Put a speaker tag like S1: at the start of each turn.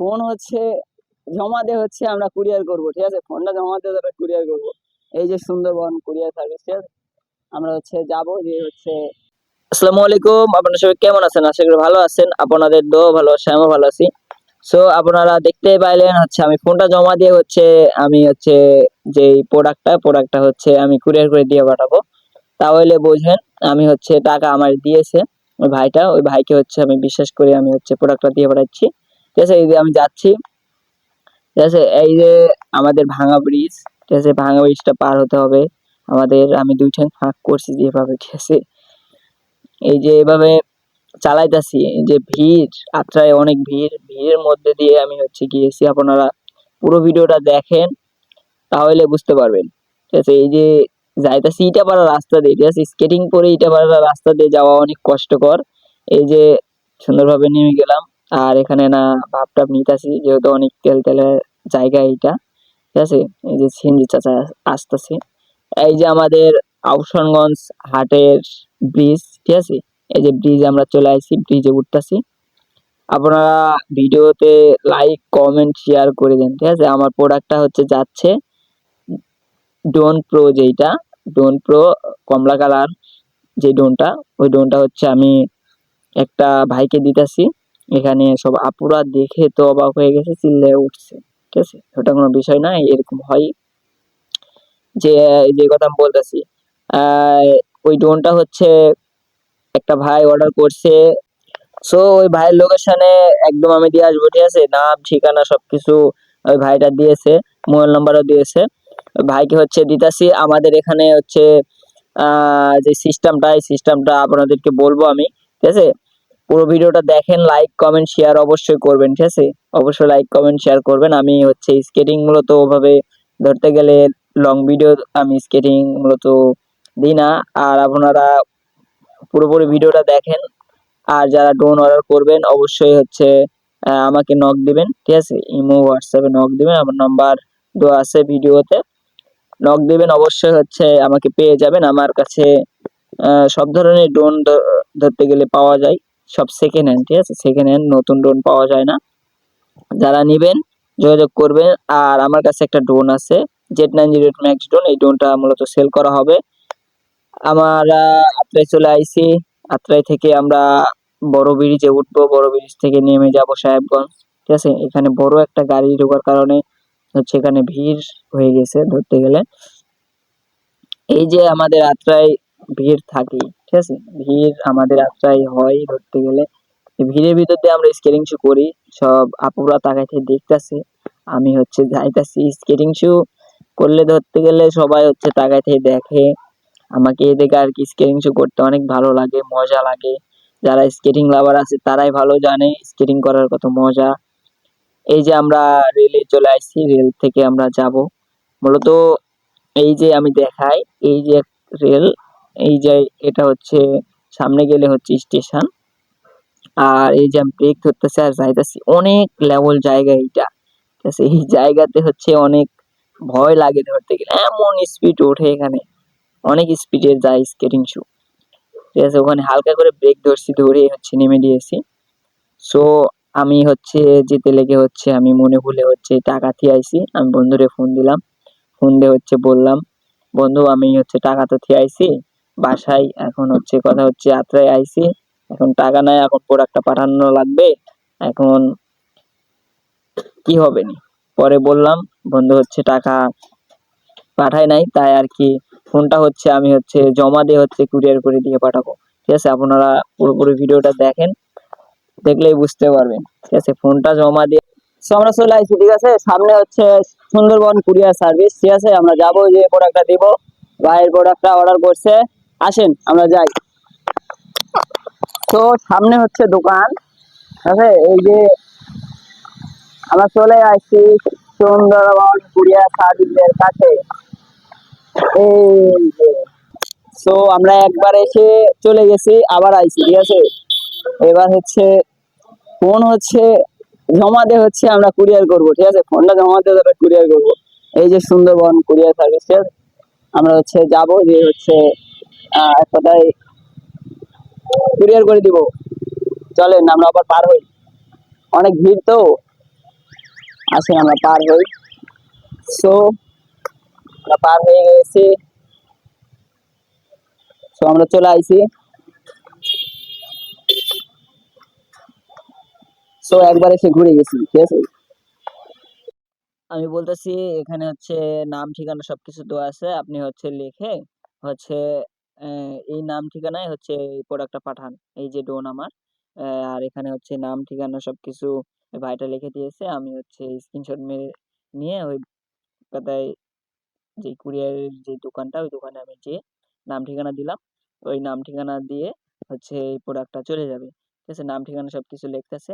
S1: Phone হচ্ছে, জমা দিয়ে হচ্ছে আমরা কুরিয়ার করব, ঠিক আছে? ফোনটা জমা দিয়ে তারপর কুরিয়ার করব। এই যে সুন্দরবন কুরিয়ার সার্ভিস ঠিক আছে? আমরা হচ্ছে যাব, যে হচ্ছে আসসালামু আলাইকুম, আপনারা সবাই কেমন আছেন? আশা করি ভালো আছেন। আপনাদের দো ভালো আছে আমিও ভালো আছি। সো আপনারা দেখতে পাইলেন হচ্ছে আমি ফোনটা জমা দিয়ে হচ্ছে আমি হচ্ছে যে প্রোডাক্টটা প্রোডাক্টটা হচ্ছে আমি কুরিয়ার করে দিয়ে পাঠাবো। তাহলে বোঝেন আমি হচ্ছে টাকা আমার দিয়েছে ওই ভাইটা, ওই ভাইকে হচ্ছে আমি বিশ্বাস করে আমি হচ্ছে প্রোডাক্টটা দিয়ে পাঠাচ্ছি। ঠিক আছে, এই যে আমি যাচ্ছি। ঠিক আছে, এই যে আমাদের ভাঙা ব্রিজ ঠিক আছে, ভাঙা ব্রিজটা পার হতে হবে। আমাদের, আমি দুই ঠ্যাং ফাঁক করছি যেভাবে, ঠিক আছে। এই যে এভাবে চালাইতাছি যে ভিড় আত্রায় অনেক ভিড়, ভিড়ের মধ্যে দিয়ে আমি হচ্ছে গিয়েছি আপনারা পুরো ভিডিওটা দেখেন, তাহলে বুঝতে পারবেন। ঠিক আছে, এই যে যাইতাছি ইটাপাড়া রাস্তা দিয়ে, ঠিক আছে স্কেটিং করে ইটাপাড়া রাস্তা দিয়ে যাওয়া অনেক কষ্টকর। এই যে সুন্দরভাবে নেমে গেলাম। আর এখানে না ভাব টাপ নিতাছি, যেহেতু অনেক তেল তেলের জায়গা এইটা। ঠিক আছে? এই যে সিএনজি চাচা আসতেছে। এই যে আমাদের আউশনগঞ্জ হাটের ব্রিজ, ঠিক আছে? এই যে ব্রিজ আমরা চলে আসছি ব্রিজে উঠতেছি। আপনারা ভিডিওতে লাইক, কমেন্ট, শেয়ার করে দেন, ঠিক আছে? আমার প্রোডাক্টটা হচ্ছে যাচ্ছে ডোন প্রো যেইটা, ডোন প্রো কমলা কালার যে ডোনটা, ওই ডোনটা হচ্ছে আমি একটা ভাইকে দিতেছি। এখানে সব আপুরা দেখে তো অবাক হয়ে গেছে, চিল্লে উঠছে। ঠিক আছে? ওটা কোনো বিষয় না, এরকম হয়। যে যে কথা আমি বলতেছি ওই ড্রোনটা হচ্ছে একটা ভাই অর্ডার করছে। সো ওই ভাইয়ের লোকেশনে একদম আমি দিয়ে আসব, ঠিক আছে? নাম, ঠিকানা সবকিছু ওই ভাইটা দিয়েছে, মোবাইল নাম্বারও দিয়েছে। ভাইকে হচ্ছে দিতাছি, আমাদের এখানে হচ্ছে যে সিস্টেমটা এই সিস্টেমটা আপনাদেরকে বলব আমি, ঠিক আছে? পুরো ভিডিওটা দেখেন লাইক কমেন্ট শেয়ার অবশ্যই করবেন, ঠিক আছে? অবশ্যই লাইক কমেন্ট শেয়ার করবেন। আমি হচ্ছে স্কেটিং মূলত ওভাবে ধরতে গেলে লং ভিডিও আমি স্কেটিং মূলত দিই না। আর আপনারা পুরোপুরি ভিডিওটা দেখেন। আর যারা ড্রোন অর্ডার করবেন, অবশ্যই হচ্ছে আমাকে নক দিবেন, ঠিক আছে? ইমো, হোয়াটসঅ্যাপে নক দিবেন। আমার নাম্বার দেওয়া আছে ভিডিওতে। নক দিবেন, অবশ্যই হচ্ছে আমাকে পেয়ে যাবেন। আমার কাছে সব ধরনের ড্রোন ধরতে গেলে পাওয়া যায়। সব সেকেন্ড হ্যান্ড ঠিক আছে? সেকেন্ড হ্যান্ড নতুন ড্রোন পাওয়া যায় না। যারা নেবেন, যোগাযোগ করবেন। আর আমার কাছে একটা ড্রোন আছে Z nine zero max drone এই ড্রোনটা মূলত সেল করা হবে। আমরা আত্রাই চলে আইছি আত্রাই থেকে আমরা বড় ব্রিজে উঠবো। বড় ব্রিজ থেকে নেমে যাব সাহেবগঞ্জ, ঠিক আছে? এখানে বড় একটা গাড়ি ঢোকার কারণে হচ্ছে এখানে ভিড় হয়ে গেছে ধরতে গেলে। এই যে আমাদের আত্রাই ভিড় থাকে ঠিক আছে? ভিড় আমাদের আত্রাই হয় ধরতে গেলে। ভিড়ের ভিতর দিয়ে আমরা স্কেটিং শু করি। সব আপুরা তাকাইতে দেখতাছে। আমি হচ্ছে যাইতাছি স্কেটিং শু করলে ধরতে গেলে সবাই হচ্ছে তাকাইতে দেখে। আমাকে দেখে আর কি স্কেটিং শু করতে অনেক ভালো লাগে, মজা লাগে। যারা স্কেটিং লাভার আছে তারাই ভালো জানে স্কেটিং করার কত মজা। এই যে আমরা রেলে চলে আসছি রেল থেকে আমরা যাব। মূলত এই যে আমি দেখাই, এই যে রেল এই যে এটা হচ্ছে, সামনে গেলে হচ্ছে স্টেশন। আর এই যে আমি ব্রেক ধরতেছি আর যাইতেছি, অনেক লেভেল জায়গা এইটা। ঠিক আছে, এই জায়গাতে হচ্ছে অনেক ভয় লাগে ধরতে গেলে। এমন স্পিড ওঠে এখানে। অনেক স্পিডের যায় স্কেটিং শু ঠিক আছে, ওখানে হালকা করে ব্রেক ধরছি, ধরে হচ্ছে নেমে দিয়েছি সো আমি হচ্ছে যেতে লেগে হচ্ছে আমি মনে ভুলে হচ্ছে টাকা থিয়ে আইছি। আমি বন্ধুরে ফোন দিলাম। ফোন দিয়ে হচ্ছে বললাম, বন্ধু, আমি হচ্ছে টাকা তো থিয়ে বাসায়। এখন হচ্ছে কথা হচ্ছে আত্রায় আইছি। এখন টাকা নাই এখন প্রোডাক্টটা পাঠানো লাগবে। এখন কি হবে নি? পরে বললাম বন্ধু হচ্ছে টাকা পাঠায় নাই তাই আর কি ফোনটা হচ্ছে আমি হচ্ছে জমা দিয়ে হচ্ছে কুরিয়ার করে দিয়ে পাঠাবো। ঠিক আছে আপনারা পুরোপুরি ভিডিওটা দেখেন দেখলেই বুঝতে পারবেন। ঠিক আছে ফোনটা জমা দিয়ে So, আমরা চলে আসছি ঠিক আছে? সামনে হচ্ছে সুন্দরবন কুরিয়ার সার্ভিস ঠিক আছে? আমরা যাব যে প্রোডাক্টটা দিব। ভাইয়ের প্রোডাক্টটা অর্ডার করছে। আসেন, আমরা যাই। তো সামনে হচ্ছে দোকান এই যে আমরা চলে আসছি সুন্দরবন কুরিয়ার সার্ভিসের কাছে। এই সো আমরা একবার এসে চলে গেছি, আবার আইছি, ঠিক আছে? এবার হচ্ছে ফোন হচ্ছে, জমা দিয়ে হচ্ছে আমরা কুরিয়ার করব, ঠিক আছে? ফোনটা জমা দিয়ে কুরিয়ার করব। এই যে সুন্দরবন কুরিয়ার সার্ভিস আমরা হচ্ছে যাব, যে হচ্ছে কুরিয়ার করে দিব। চলেন, আমরা আবার পার হই। অনেক ভিড় তো। আসেন, আমরা পার হই। সো আমরা পার হয়ে গেছি। সো আমরা চলে আইছি। সো একবার এসে ঘুরে গেছি, ঠিক আছে? আমি বলতেছি, এখানে হচ্ছে নাম, ঠিকানা সবকিছু দেওয়া আছে। আপনি হচ্ছে লিখে হচ্ছে এই নাম ঠিকানায় হচ্ছে এই প্রোডাক্টটা পাঠান। এই যে ডোন আমার। আর এখানে হচ্ছে নাম, ঠিকানা সবকিছু ওই ভাইটা লিখে দিয়েছে। আমি হচ্ছে স্ক্রিনশট মেরে নিয়ে ওই কথায় যে কুরিয়ারের যে দোকানটা, ওই দোকানে আমি যেয়ে নাম, ঠিকানা দিলাম। ওই নাম, ঠিকানা দিয়ে হচ্ছে এই প্রোডাক্টটা চলে যাবে। ঠিক আছে? নাম, ঠিকানা সবকিছু লিখতেছে।